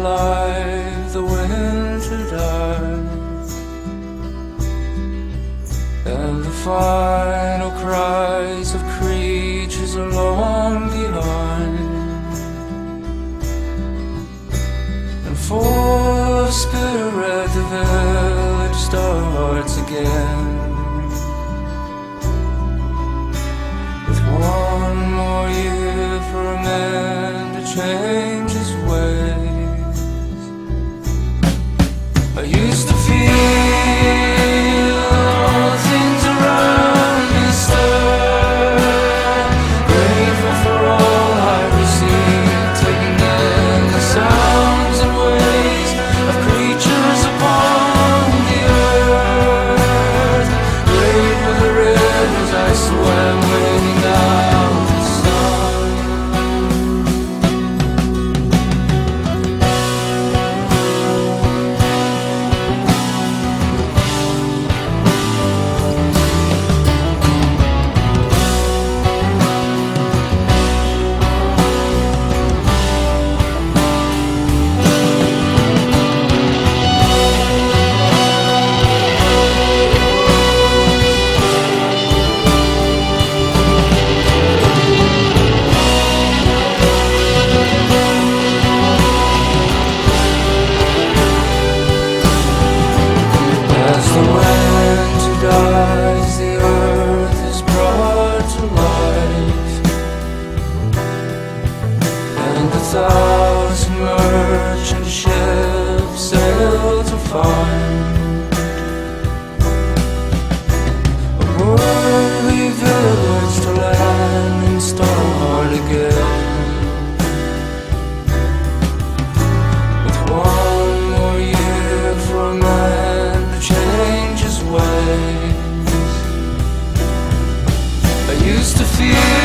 alive the winter dies And the final cries of creatures long behind And full of spirit the village starts again. With one more year for a man to change. ourselves in merchant ships sail to find a worthy village to land and start again. With one more year for a man to change his ways, I used to feel.